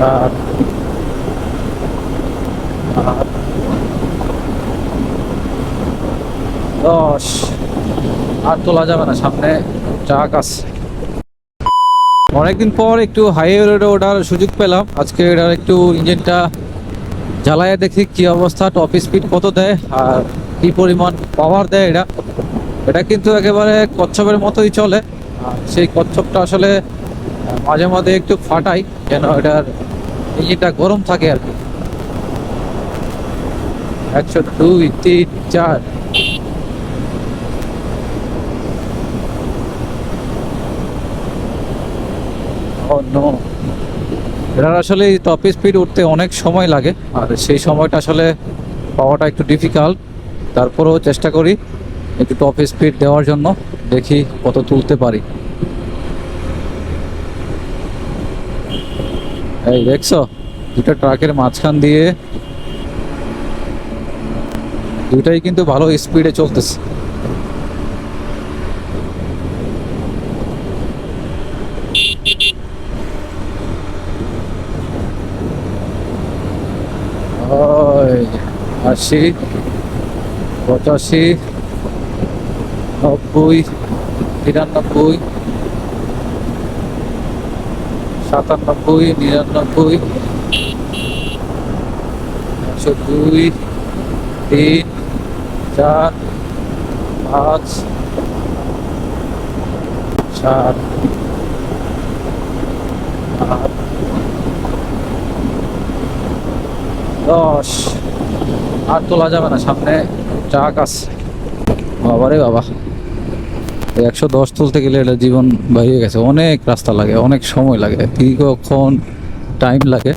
সাত দশ। আর তোলা যাবে না, সামনে ট্রাক আছে। অনেকদিন পর একটু হাইওয়ে রোডে ওঠার সুযোগ পেলাম। আজকে এটার একটু ইঞ্জিনটা জ্বালায় দেখি কি অবস্থা টপ স্পিড কত দেয় আর কি পরিমাণ পাওয়ার দেয় এটা। এটা কিন্তু একেবারে কচ্ছপের মতোই চলে। সেই কচ্ছপটা আসলে মাঝে মাঝে একটু ফাটাই, যেন এটার ইঞ্জিনটা গরম থাকে আর কি। একশো দুই, তিন, চার। এটার আসলে টপ স্পিড উঠতে অনেক সময় লাগে, আর সেই সময়টা আসলে পাওয়াটা একটু ডিফিকাল্ট তারপরেও চেষ্টা করি একটু টপ স্পিড দেওয়ার জন্য, দেখি কত তুলতে পারি। এই দেখছ? দুটা ট্রাকের মাঝখান দিয়ে দুটাই কিন্তু ভালো স্পিডে চলতেছে। আশি, পঁচাশি, নব্বই, তিরানব্বই সাতানব্বই, নিরানব্বই, একশো দুই, তিন, চার, পাঁচ সাত আট, দশ। আর তোলা যাবে না সামনে। ট্রাক আছে। বাবারে বাবা। একশো দশ তুলতে গেলে এটা জীবন বাড়িয়ে গেছে। অনেক রাস্তা লাগে, অনেক সময় লাগে। দীর্ঘক্ষণ টাইম লাগে।